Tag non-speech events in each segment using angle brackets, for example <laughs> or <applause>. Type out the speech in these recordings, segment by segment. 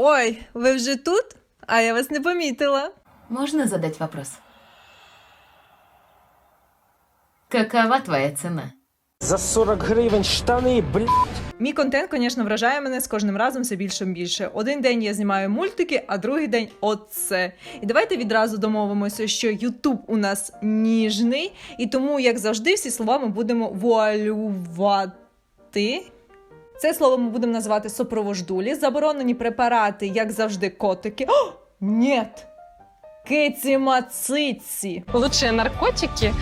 Ой, ви вже тут? А я вас не помітила. Можно задать вопрос? Какова твоя цена? За 40 гривень штани, блядь. Мій контент, звісно, вражає мене з кожним разом все більше і більше. Один день я знімаю мультики, а другий день оце. І давайте відразу домовимося, що Ютуб у нас ніжний, і тому, як завжди, всі слова ми будемо вуалювати. Це слово ми будемо називати сопровождулі, заборонені препарати, як завжди, котики. О, Нєт! Киці мациці. Лучше наркотики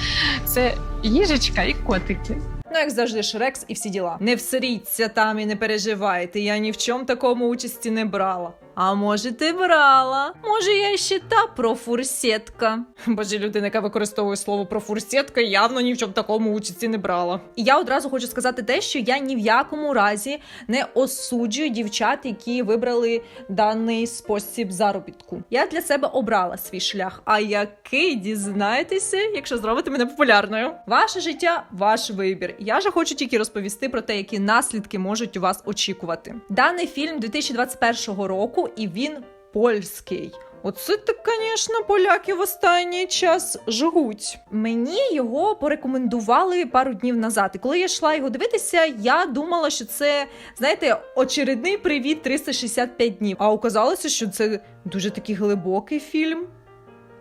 це їжечка і котики. Ну, як завжди, Шрекс і всі діла. Не всеріться там і не переживайте. Я ні в чому такому участі не брала. А може, ти брала? Може, я ще та профурсетка. Боже, людина, яка використовує слово профурсетка, явно ні в чому такому участі не брала. І я одразу хочу сказати те, що я ні в якому разі не осуджую дівчат, які вибрали даний спосіб заробітку. Я для себе обрала свій шлях. А який дізнаєтеся, якщо зробите мене популярною? Ваше життя, ваш вибір. Я же хочу тільки розповісти про те, які наслідки можуть у вас очікувати. Даний фільм 2021 року, і він польський. Оце так, звісно, поляки в останній час жгуть. Мені його порекомендували пару днів назад. І коли я йшла його дивитися, я думала, що це, знаєте, очередний привіт 365 днів. А оказалося, що це дуже такий глибокий фільм.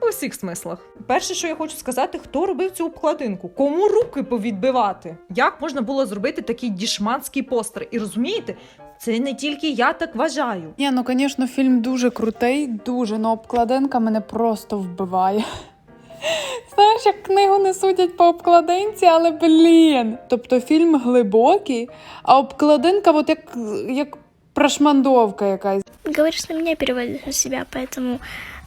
У всіх смислах. Перше, що я хочу сказати, хто робив цю обкладинку? Кому руки повідбивати? Як можна було зробити такий дішманський постер? І розумієте, це не тільки я так вважаю. Ні, ну звісно, фільм дуже крутий, дуже, ну обкладинка мене просто вбиває. <laughs> Знаєш, як книгу не судять по обкладинці, але блін. Тобто фільм глибокий, а обкладинка, от як, як прошмандовка якась. Говоришь на меня, переводишь на себя, поэтому,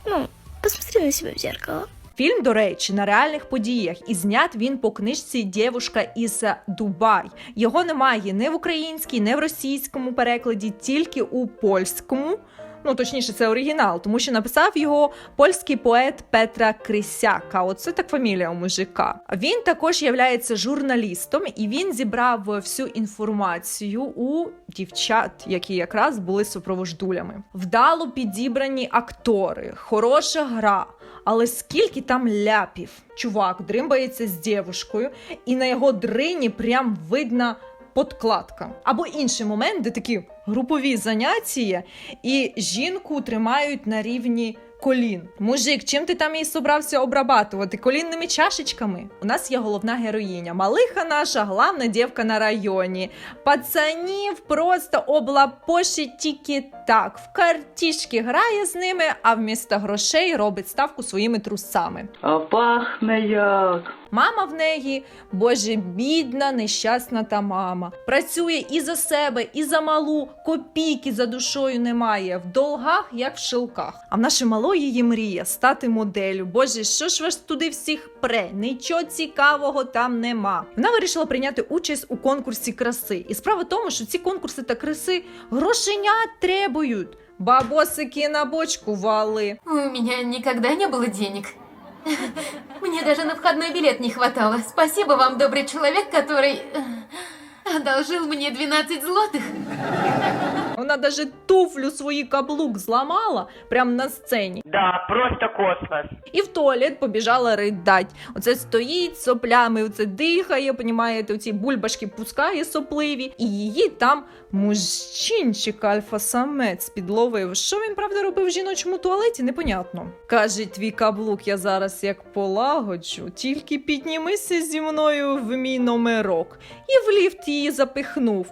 ну, посмотри на себя в зеркало. Фільм, до речі, на реальних подіях, і знят він по книжці Дєвушка із Дубай. Його немає ні в українській, ні в російському перекладі, тільки у польському. Ну, точніше, це оригінал, тому що написав його польський поет Петра Крисяка. Оце так фамілія у мужика. Він також є журналістом, і він зібрав всю інформацію у дівчат, які якраз були супровождулями. Вдало підібрані актори, хороша гра. Але скільки там ляпів? Чувак дримбається з дівушкою, і на його дрині прям видна подкладка. Або інший момент, де такі групові заняття, і жінку тримають на рівні. Колін, мужик, чим ти там її собрався обрабатувати? Колінними чашечками? У нас є головна героїня. Малиха наша, главна дівка на районі. Пацанів просто облапошить тільки так. В картішки грає з ними, а вмісто грошей робить ставку своїми трусами. А пахне як. Мама в неї, боже, бідна, нещасна та мама. Працює і за себе, і за малу, копійки за душою немає. В долгах, як в шилках. А в наше мало її мрія стати моделлю. Боже, що ж вас туди всіх пре? Нічого цікавого там нема. Вона вирішила прийняти участь у конкурсі краси. І справа в тому, що ці конкурси та краси грошенят требують. Бабосики на бочку вали. У меня никогда не было денег. Мне даже на входной билет не хватало. Спасибо вам, добрый человек, который э, одолжил мне 12 злотых. Вона даже туфлю свої каблук зламала прямо на сцені. Да, просто космос. І в туалет побіжала ридать. Оце стоїть соплями, оце дихає, понімаєте, оці бульбашки пускає сопливі, і її там мужчинчик альфа-самець підловив. Що він правда робив в жіночому туалеті, непонятно. Каже, твій каблук я зараз як полагоджу, тільки піднімися зі мною в мій номерок. І в ліфт її запихнув.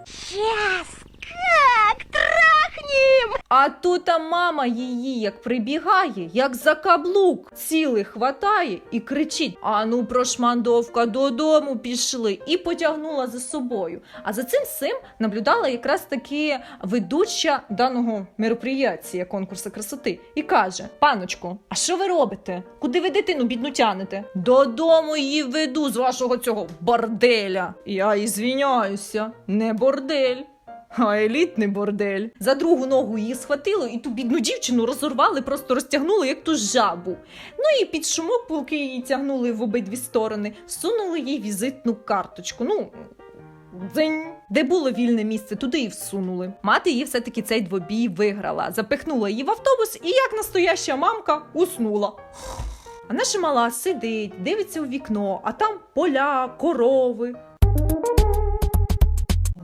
А тут а мама її як прибігає, як за каблук, цілий хватає і кричить: Ану, прошмандовка, додому пішли, і потягнула за собою. А за цим сим наблюдала якраз таки ведуча даного мероприятия конкурсу красоти і каже: Паночку, а що ви робите? Куди ви дитину бідну тянете? Додому її веду з вашого цього борделя. Я і звіняюся, не бордель. А елітний бордель. За другу ногу її схватило і ту бідну дівчину розорвали, просто розтягнули, як ту жабу. Ну і під шумок, поки її тягнули в обидві сторони, сунули їй візитну карточку. Ну, дзень. Де було вільне місце, туди і всунули. Мати її все-таки цей двобій виграла, запихнула її в автобус і, як настояща мамка, уснула. А наша мала сидить, дивиться у вікно, а там поля, корови.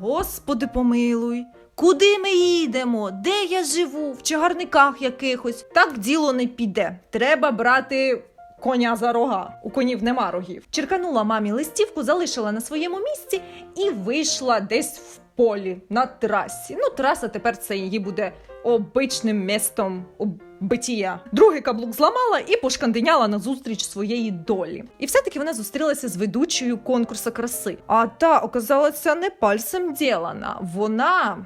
Господи, помилуй. Куди ми їдемо? Де я живу? В чагарниках якихось. Так діло не піде. Треба брати коня за рога. У конів нема рогів. Черканула мамі листівку, залишила на своєму місці і вийшла десь в полі на трасі. Ну, траса тепер це її буде обичним містом битія. Другий каблук зламала і пошкандиняла назустріч своєї долі. І все-таки вона зустрілася з ведучою конкурсу краси. А та оказалася не пальцем ділана. Вона.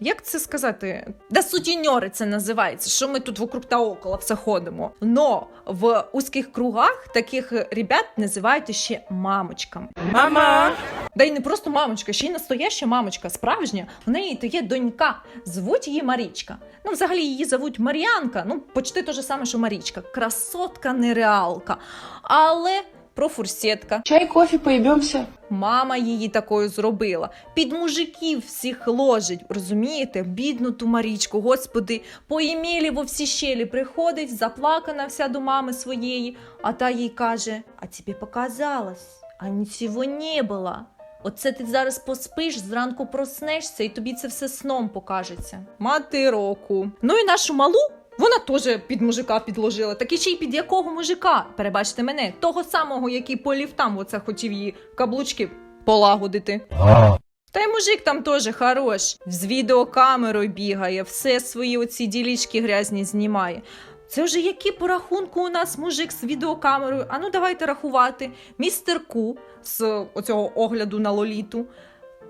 Як це сказати? Да сутіньори це називається, що ми тут вокруг та около все ходимо. Но в узких кругах таких ребят називають ще мамочками. Мама! Да й не просто мамочка, ще й настояща мамочка, справжня. В неї то є донька, звуть її Марічка. Ну, взагалі її звуть Мар'янка. Ну, почти те ж саме, що Марічка. Красотка нереалка. Але профурсетка. Чай, кофе, поебемся. Мама її такою зробила. Під мужиків всіх ложить, розумієте? Бідну ту Марічку, господи, поімілі во всі щелі приходить, заплакана вся до мами своєї, а та їй каже: А тобі показалось, а нічого не було. Оце ти зараз поспиш, зранку проснешся, і тобі це все сном покажеться. Мати року. Ну і нашу малу. Вона теж під мужика підложила. Так і ще й під якого мужика? Перебачте мене, того самого, який по ліфтам оце хотів її каблучки полагодити. Та й мужик там теж хорош. З відеокамерою бігає, все свої оці ділічки грязні знімає. Це вже які по рахунку у нас мужик з відеокамерою? А ну давайте рахувати. Містер Ку з оцього огляду на лоліту,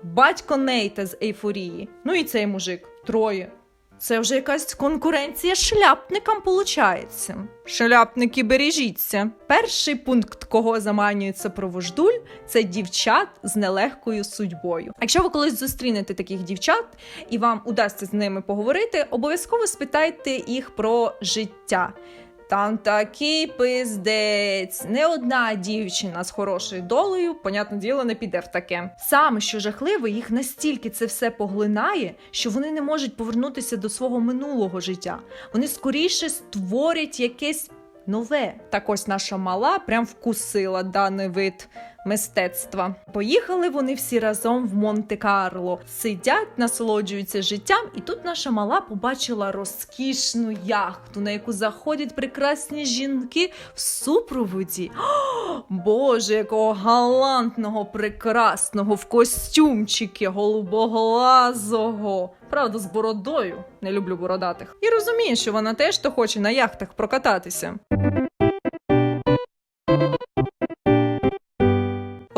батько Нейта з ейфорії. Ну і цей мужик. Троє. Це вже якась конкуренція шляпникам получається. Шляпники бережіться. Перший пункт, кого заманюється провождуль, це дівчат з нелегкою судьбою. Якщо ви колись зустрінете таких дівчат і вам удасться з ними поговорити, обов'язково спитайте їх про життя. Там такий пиздець. Не одна дівчина з хорошою долею, понятне діло, не піде в таке. Саме що жахливе, їх настільки це все поглинає, що вони не можуть повернутися до свого минулого життя. Вони скоріше створять якесь нове. Так ось наша мала прям вкусила даний вид мистецтва. Поїхали вони всі разом в Монте-Карло, сидять, насолоджуються життям, і тут наша мала побачила розкішну яхту, на яку заходять прекрасні жінки в супроводі. О, Боже, якого галантного, прекрасного в костюмчики голубоглазого. Правда, з бородою. Не люблю бородатих. І розуміє, що вона теж то хоче на яхтах прокататися.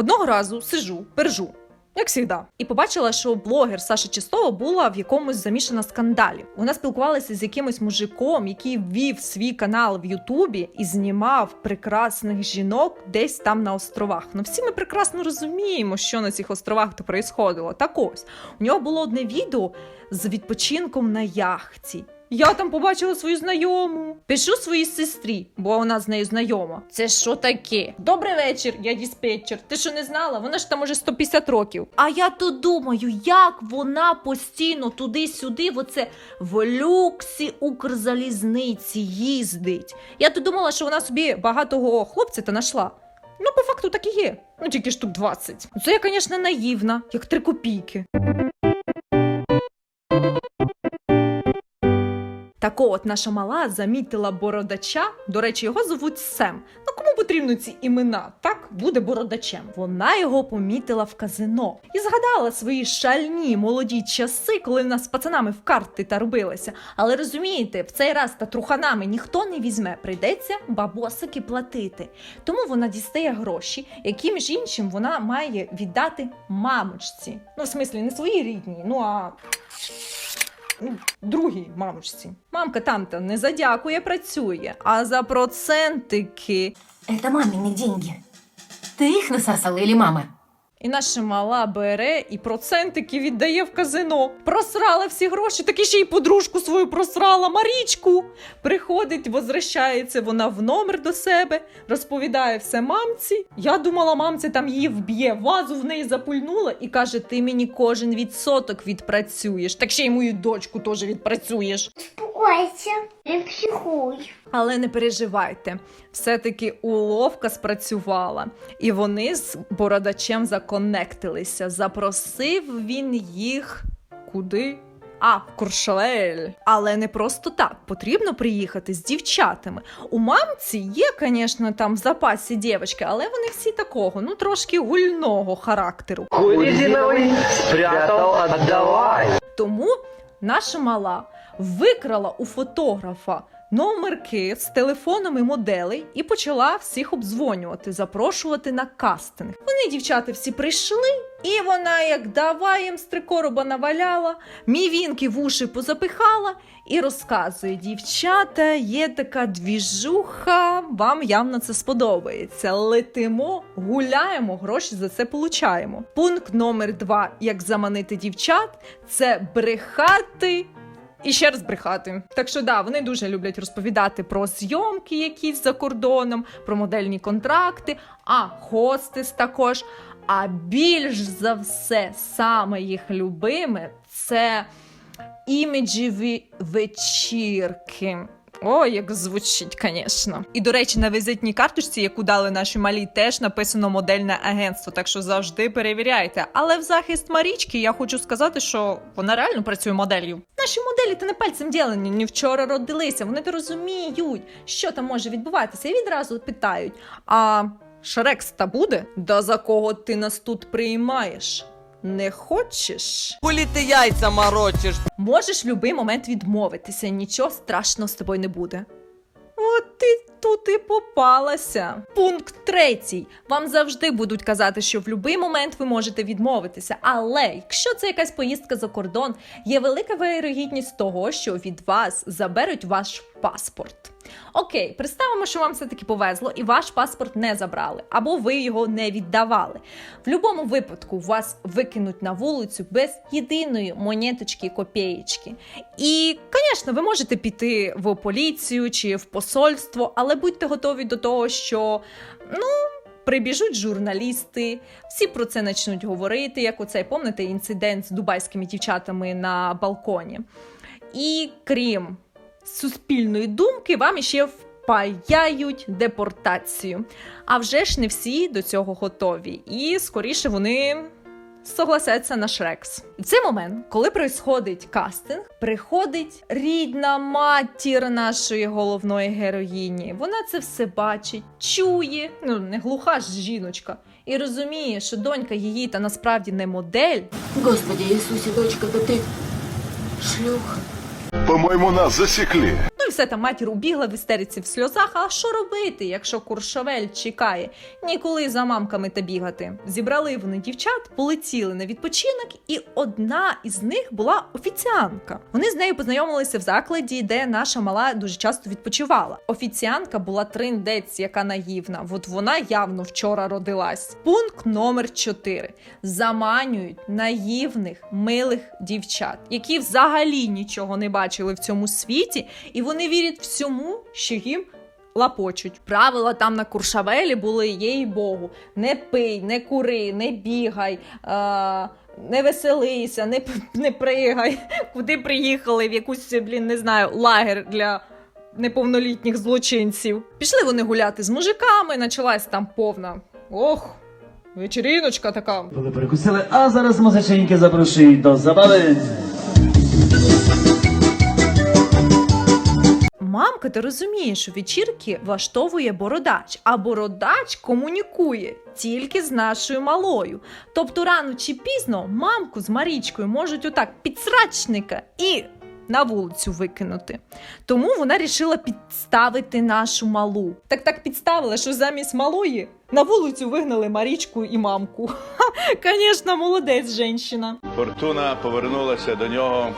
Одного разу сижу, пержу. Як завжди. І побачила, що блогер Саша Чистова була в якомусь замішана скандалі. Вона спілкувалася з якимось мужиком, який ввів свій канал в Ютубі і знімав прекрасних жінок десь там на островах. Ну всі ми прекрасно розуміємо, що на цих островах то происходило. Так ось у нього було одне відео з відпочинком на яхті. Я там побачила свою знайому. Пишу своїй сестрі, бо вона з нею знайома. Це що таке? Добрий вечір, я диспетчер. Ти що не знала? Вона ж там уже 150 років. А я то думаю, як вона постійно туди-сюди, в оце в люксі Укрзалізниці їздить. Я то думала, що вона собі багатого хлопця та нашла. Ну, по факту так і є. Ну, тільки штук 20. Це я, звісно, наївна, як три копійки. Так от наша мала замітила бородача. До речі, його звуть Сем. Ну кому потрібно ці імена? Так буде бородачем. Вона його помітила в казино і згадала свої шальні молоді часи, коли в нас з пацанами в карти та робилися. Але розумієте, в цей раз та труханами ніхто не візьме, прийдеться бабосики платити. Тому вона дістає гроші, які між іншим вона має віддати мамочці. Ну, в смислі, не своїй рідній, ну а другій мамочці. Мамка там-то не задякує, працює, а за процентики. Это мамины деньги. Ты их насосала или мама? І наша мала бере і процентики віддає в казино. Просрала всі гроші, таки ще й подружку свою просрала, Марічку. Приходить, возвращається вона в номер до себе, розповідає все мамці. Я думала, мамця там її вб'є, вазу в неї запульнула і каже: ти мені кожен відсоток відпрацюєш. Так ще й мою дочку теж відпрацюєш. Успокойся, не психуй. Але не переживайте, все-таки уловка спрацювала, і вони з бородачем законектилися. Запросив він їх куди? А, в Куршавель. Але не просто так. Потрібно приїхати з дівчатами. У мамці є, звісно, там в запасі дівчатки, але вони всі такого, ну трошки гульного характеру. Куридиновый спрятал, отдавай. Тому наша мала викрала у фотографа номерки з телефонами моделей і почала всіх обдзвонювати, запрошувати на кастинг. Вони, дівчата, всі прийшли, і вона, як давай їм стрикороба наваляла, мівінки в уші позапихала і розказує: дівчата, є така двіжуха, вам явно це сподобається. Летимо, гуляємо, гроші за це получаємо. Пункт номер два: як заманити дівчат, це брехати. І ще раз брехати. Так що да, вони дуже люблять розповідати про зйомки якісь за кордоном, про модельні контракти, а хостес також. А більш за все, саме їх любиме це іміджеві вечірки. О, як звучить, звісно. І до речі, на візитній карточці, яку дали наші малі, теж написано модельне агентство, так що завжди перевіряйте. Але в захист Марічки я хочу сказати, що вона реально працює моделлю. Наші моделі та не пальцем ділені, ні вчора родилися. Вони не розуміють, що там може відбуватися, і відразу питають: а Шрекс та буде? Да за кого ти нас тут приймаєш? Не хочеш? Хулі ти яйця морочиш? Можеш в будь-який момент відмовитися, нічого страшного з тобою не буде. От ти тут і попалася. Пункт третій. Вам завжди будуть казати, що в будь-який момент ви можете відмовитися. Але якщо це якась поїздка за кордон, є велика вирогідність того, що від вас заберуть ваш паспорт. Окей, представимо, що вам все-таки повезло, і ваш паспорт не забрали, або ви його не віддавали. В будь-якому випадку вас викинуть на вулицю без єдиної монеточки копієчки. І, звісно, ви можете піти в поліцію чи в посольство, але будьте готові до того, що ну. Прибіжуть журналісти, всі про це почнуть говорити, як оцей, пам'ятаєте, інцидент з дубайськими дівчатами на балконі. І крім суспільної думки, вам іще впаяють депортацію. А вже ж не всі до цього готові, і скоріше вони согласяться на Шрекс. В цей момент, коли происходить кастинг, приходить рідна матір нашої головної героїні. Вона це все бачить, чує, ну не глуха ж жіночка, і розуміє, що донька її та насправді не модель. Господи Иисусе, дочка, да ты шлюха. По-моему, нас засекли. Все там матір убігла в істериці в сльозах. А що робити, якщо Куршавель чекає? Ніколи за мамками та бігати. Зібрали вони дівчат, полетіли на відпочинок, і одна із них була офіціантка. Вони з нею познайомилися в закладі, де наша мала дуже часто відпочивала. Офіціантка була триндець, яка наївна. От вона явно вчора родилась. Пункт номер 4. заманюють наївних, милих дівчат, які взагалі нічого не бачили в цьому світі, і вони вірять всьому, що їм лапочуть. Правила там на Куршавелі були їй Богу: не пий, не кури, не бігай. Е- не веселися, не, не пригай. <laughs> Куди приїхали? В якусь, блін, не знаю, лагер для неповнолітніх злочинців. Пішли вони гуляти з мужиками, почалась там повна. Ох, вечеріночка така. Коли перекусили, а зараз музиченьки запрошують до забави. Мамка, ти розумієш, що вечірки влаштовує бородач, а бородач комунікує тільки з нашою малою. Тобто рано чи пізно мамку з Марічкою можуть отак підсрачника і на вулицю викинути. Тому вона рішила підставити нашу малу. Так так підставила, що замість малої на вулицю вигнали Марічку і мамку. Звісно, молодець жінка. Фортуна повернулася до нього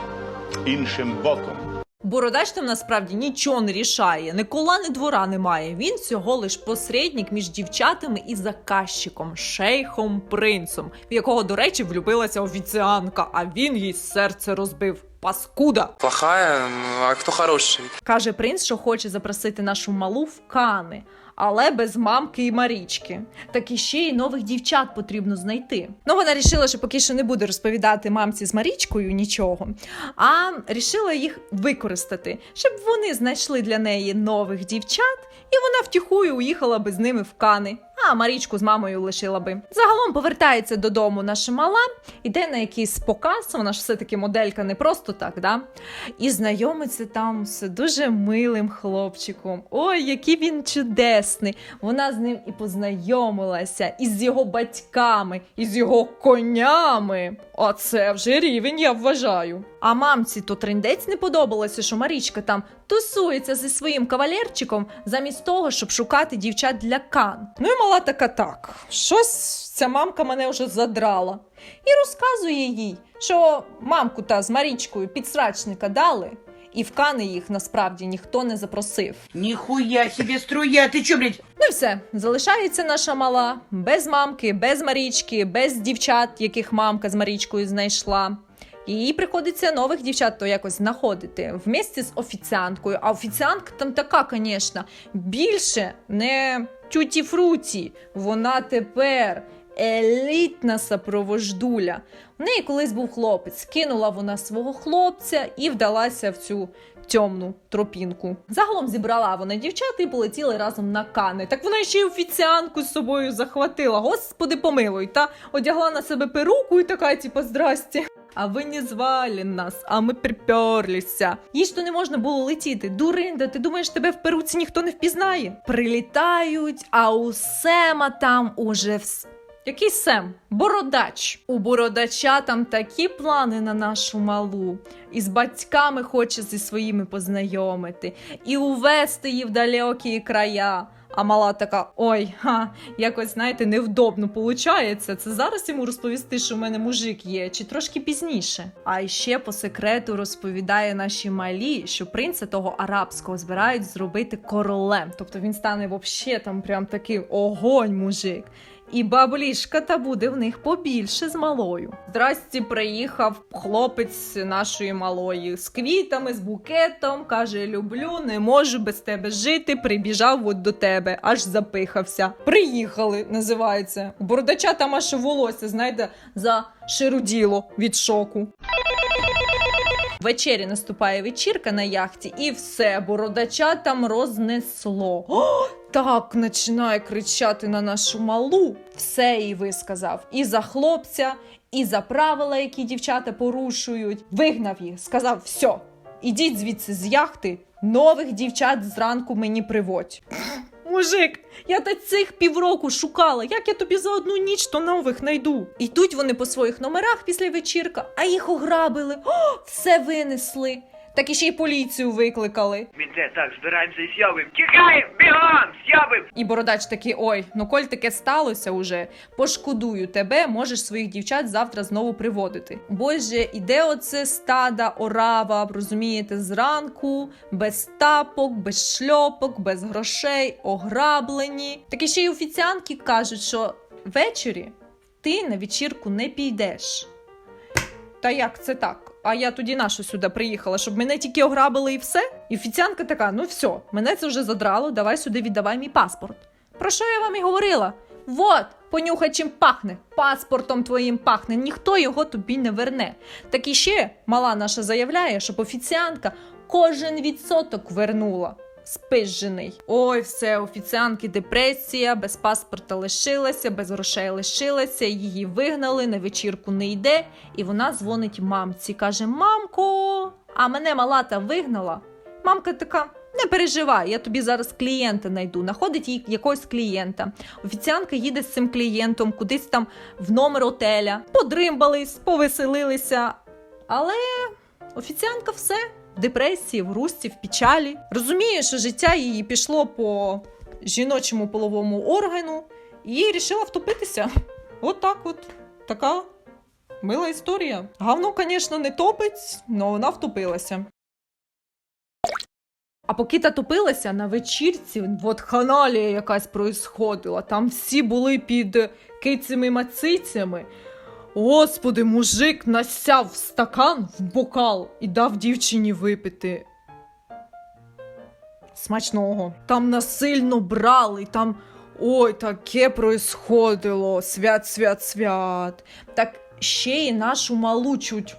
іншим боком. Бородач там насправді нічого не рішає, ні кола, ні двора немає. Він всього лиш посередник між дівчатами і заказчиком, шейхом принцем, в якого, до речі, влюбилася офіціанка, а він їй серце розбив. Паскуда! Плохая, а хто хороший? Каже принц, що хоче запросити нашу малу в Кани, але без мамки і Марічки. Так і ще й нових дівчат потрібно знайти. Ну вона рішила, що поки що не буде розповідати мамці з Марічкою нічого, а рішила їх використати, щоб вони знайшли для неї нових дівчат, і вона втіхую уїхала би з ними в Кани. А Марічку з мамою лишила би. Загалом повертається додому наша мала, іде на якийсь показ. Вона ж все-таки моделька не просто так, да? і знайомиться там з дуже милим хлопчиком. Ой, який він чудесний! Вона з ним і познайомилася, і з його батьками, і з його конями. А це вже рівень, я вважаю. А мамці то трендець не подобалося, що Марічка там тусується зі своїм кавалерчиком, замість того, щоб шукати дівчат для кан. Ну і мала така так. Щось ця мамка мене вже задрала. І розказує їй, що мамку та з Марічкою підсрачника дали, і в кани їх насправді ніхто не запросив. Нихуя себе струя, ты чё, блядь? Ну і все, залишається наша мала без мамки, без Марічки, без дівчат, яких мамка з Марічкою знайшла. І їй приходиться нових дівчат то якось знаходити вместе з офіціанткою. А офіціантка там така, звісно, більше не тюті-фруті. Вона тепер елітна сапровождуля. У неї колись був хлопець. Кинула вона свого хлопця і вдалася в цю темну тропінку. Загалом зібрала вона дівчат і полетіли разом на кани. Так вона ще й офіціанку з собою захватила. Господи, помилуй, та одягла на себе перуку і така, типу, здрасте. А ви не звали нас, а ми приперлися. Їй ж не можна було летіти. Дуринда, ти думаєш, тебе в перуці ніхто не впізнає? Прилітають, а у Сема там уже вс... Який Сем? Бородач. У бородача там такі плани на нашу малу. І з батьками хоче зі своїми познайомити, і увести її в далекі края. А мала така: ой, ха, якось знаєте, невдобно получається. Це зараз йому розповісти, що в мене мужик є, чи трошки пізніше. А ще по секрету розповідає нашій малі, що принца того арабського збирають зробити королем. Тобто він стане вообще там прям такий огонь, мужик. І баблішка та буде в них побільше з малою. Здрасті, приїхав хлопець нашої малої з квітами, з букетом. каже: Люблю, не можу без тебе жити. Прибіжав от до тебе, аж запихався. Приїхали, називається. Бородача там аж волосся, знаєте, за шируділо від шоку. Ввечері наступає вечірка на яхті, і все, бородача там рознесло. О, так починає кричати на нашу малу. Все їй висказав. І за хлопця, і за правила, які дівчата порушують. Вигнав їх, сказав: все, ідіть звідси з яхти, нових дівчат зранку мені приводь. Мужик, я та цих півроку шукала. Як я тобі за одну ніч то нових найду? Йдуть вони по своїх номерах після вечірка, а їх ограбили, О, все винесли. Так і ще й поліцію викликали. Мінте, так, збираємося і з'явим. Тікаємо, бігом, з'явим. І бородач такий: ой, ну коль таке сталося уже, пошкодую тебе, можеш своїх дівчат завтра знову приводити. Боже, іде оце стада, орава, розумієте, зранку, без тапок, без шльопок, без грошей, ограблені. Так ще й офіціанки кажуть, що ввечері ти на вечірку не підеш. Та як це так? А я тоді нащо сюди приїхала, щоб мене тільки ограбили і все? І офіціантка така: ну все, мене це вже задрало, давай сюди віддавай мій паспорт. Про що я вам і говорила? Вот, понюхай, чим пахне. Паспортом твоїм пахне, ніхто його тобі не верне. Так і ще мала наша заявляє, щоб офіціантка кожен відсоток вернула. Спизжений. Ой, все, офіціанки депресія, без паспорта лишилася, без грошей лишилася, її вигнали, на вечірку не йде. І вона дзвонить мамці. Каже: Мамко, а мене малата вигнала. Мамка така. Не переживай, я тобі зараз клієнта знайду. Находить їй якогось клієнта. Офіціантка їде з цим клієнтом кудись там в номер отеля, подримбались, повеселилися. Але офіціантка все депресії, в грусті, в печалі. Розуміє, що життя її пішло по жіночому половому органу і рішила втопитися. От так от. Така мила історія. Гавно, звісно, не топить, але вона втопилася. А поки та топилася на вечірці, от ханалія якась происходила. Там всі були під кицями мацицями. Господи, мужик насяв стакан в бокал і дав дівчині випити. Смачного. Там насильно брали, там ой, таке происходило. Свят, свят, свят. Так ще й нашу малу чуть.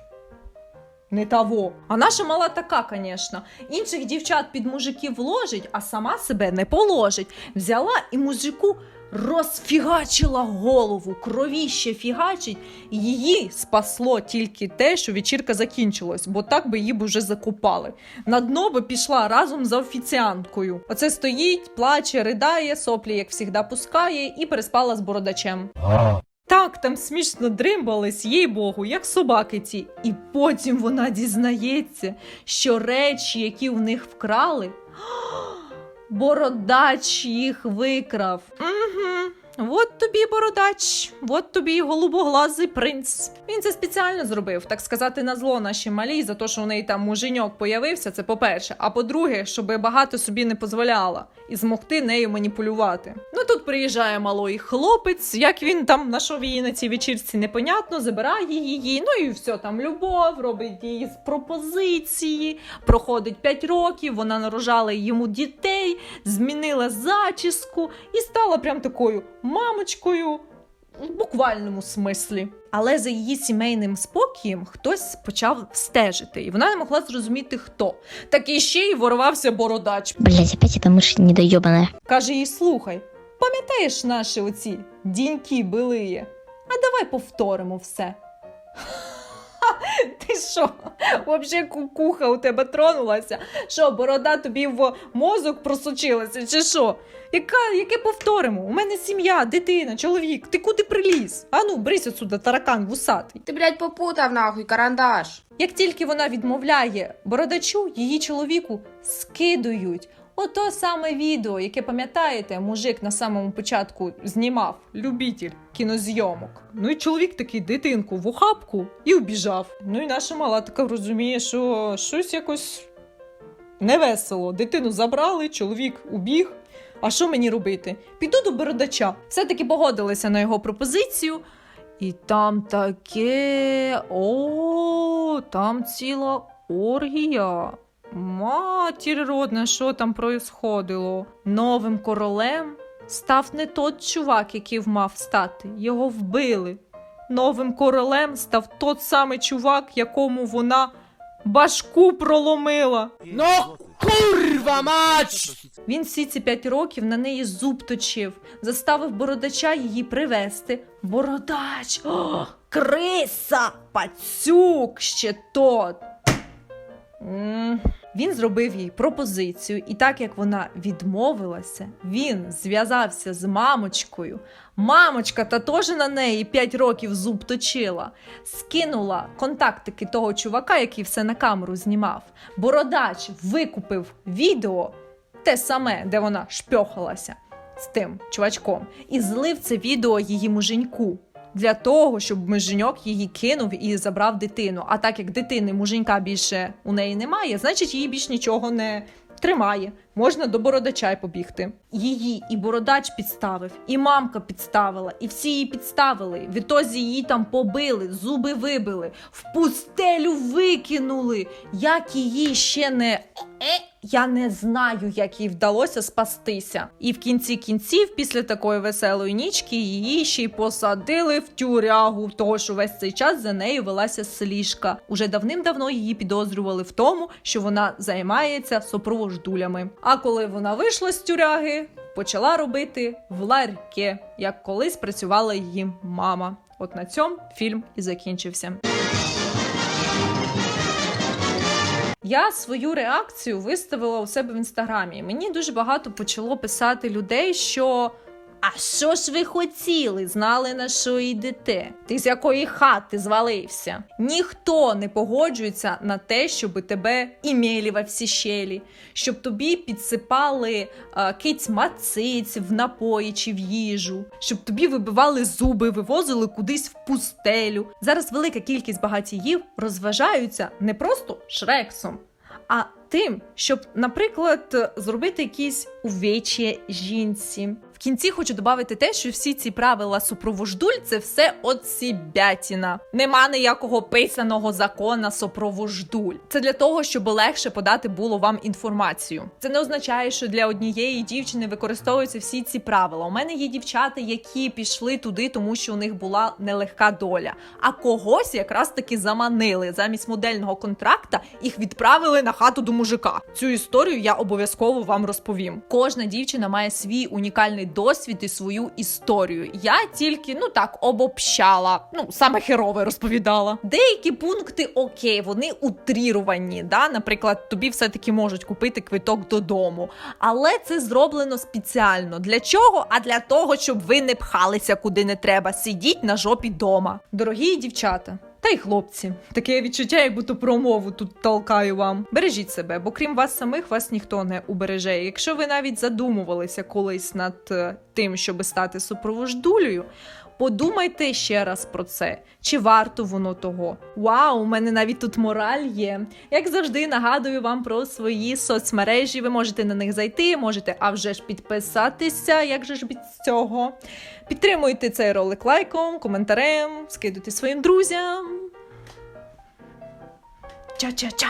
Не того. А наша мала така, звісно. Інших дівчат під мужиків ложить, а сама себе не положить. Взяла і мужику розфігачила голову, кровіще фігачить. Її спасло тільки те, що вечірка закінчилась, бо так би її б уже закупали. На дно би пішла разом за офіціанткою. Оце стоїть, плаче, ридає, соплі, як завжди, пускає, і переспала з бородачем. Так, там смішно дримбались, їй богу, як собаки ті. І потім вона дізнається, що речі, які в них вкрали, бородач їх викрав. Угу. От тобі бородач, от тобі голубоглазий принц. Він це спеціально зробив, так сказати, на зло нашій малій, за те, що в неї там муженьок появився, це по-перше. А по-друге, щоб багато собі не дозволяла і змогти нею маніпулювати. Ну тут приїжджає малий хлопець, як він там нашов її на цій вечірці, непонятно, забирає її. Ну і все, там любов, робить її з пропозиції. Проходить 5 років, вона нарожала йому дітей, змінила зачіску і стала прям такою мамочкою в буквальному смислі. Але за її сімейним спокієм хтось почав стежити, і вона не могла зрозуміти, хто. Так і ще й ворвався бородач. Блять, опять эта мышь недойобана. Каже їй: слухай, пам'ятаєш наші оці діньки билиє? А давай повторимо все. <laughs> Ти що? Вообще кукуха у тебе тронулася? Що, борода тобі в мозок просочилася, чи що? Яка, яке повторимо? У мене сім'я, дитина, чоловік. Ти куди приліз? Ану, брись отсюда, таракан вусатий. Ты, блядь, попутав нахуй, карандаш. Як тільки вона відмовляє бородачу, її чоловіку скидують. Ото саме відео, яке пам'ятаєте, мужик на самому початку знімав, любитель кінозйомок. Ну і чоловік такий дитинку в охапку і убіжав. Ну і наша мала така розуміє, що щось якось невесело. Дитину забрали, чоловік убіг. А що мені робити? Піду до бородача. Все-таки погодилися на його пропозицію. І там таке. О, там ціла оргія. Матір родна, що там происходило? Новим королем став не тот чувак, який мав стати. Його вбили. Новим королем став тот самий чувак, якому вона башку проломила. Ну, курва мать! Він всі ці п'ять років на неї зуб точив, заставив бородача її привезти. Бородач! О, криса! Пацюк ще тот. Він зробив їй пропозицію, і так як вона відмовилася, він зв'язався з мамочкою. Мамочка та теж на неї 5 років зуб точила, скинула контактики того чувака, який все на камеру знімав. Бородач викупив відео, те саме, де вона шпьохалася з тим чувачком, і злив це відео її муженьку. Для того, щоб муженьок її кинув і забрав дитину. А так як дитини муженька більше у неї немає, значить її більш нічого не тримає. Можна до бородача й побігти. Її і бородач підставив, і мамка підставила, і всі її підставили. Відтоді її там побили, зуби вибили, в пустелю викинули. Як її ще не е, я не знаю, як їй вдалося спастися. І в кінці кінців, після такої веселої нічки, її ще й посадили в тюрягу, того що весь цей час за нею велася сліжка. Уже давним-давно її підозрювали в тому, що вона займається супровождулями. А коли вона вийшла з тюряги, почала робити в ларьке, як колись працювала її мама. От на цьому фільм і закінчився. Я свою реакцію виставила у себе в інстаграмі. Мені дуже багато почало писати людей, що. А що ж ви хотіли? Знали на що йдете? Ти з якої хати звалився? Ніхто не погоджується на те, щоб тебе імели во всі щелі, щоб тобі підсипали а, киць мациць в напої чи в їжу, щоб тобі вибивали зуби, вивозили кудись в пустелю. Зараз велика кількість багатіїв розважаються не просто шрексом, а тим, щоб, наприклад, зробити якісь увечі жінці. В кінці хочу додати те, що всі ці правила супровождуль це все от сібятіна. Нема ніякого писаного закона супровождуль. Це для того, щоб легше подати було вам інформацію. Це не означає, що для однієї дівчини використовуються всі ці правила. У мене є дівчата, які пішли туди, тому що у них була нелегка доля. А когось якраз таки заманили замість модельного контракта. Їх відправили на хату до мужика. Цю історію я обов'язково вам розповім. Кожна дівчина має свій унікальний досвід і свою історію. Я тільки ну так обобщала, ну саме херове розповідала. Деякі пункти окей, вони утріровані. Да? Наприклад, тобі все-таки можуть купити квиток додому. Але це зроблено спеціально. Для чого? А для того, щоб ви не пхалися куди не треба. Сидіть на жопі дома. Дорогі дівчата. Та й хлопці, таке відчуття, як будто промову тут толкаю вам. Бережіть себе, бо крім вас самих, вас ніхто не убереже. Якщо ви навіть задумувалися колись над е, тим, щоб стати супровождулею, подумайте ще раз про це. Чи варто воно того? Вау, у мене навіть тут мораль є. Як завжди, нагадую вам про свої соцмережі. Ви можете на них зайти, можете а вже ж підписатися, як же ж без цього. Підтримуйте цей ролик лайком, коментарем, скидуйте своїм друзям. Ча-ча-ча.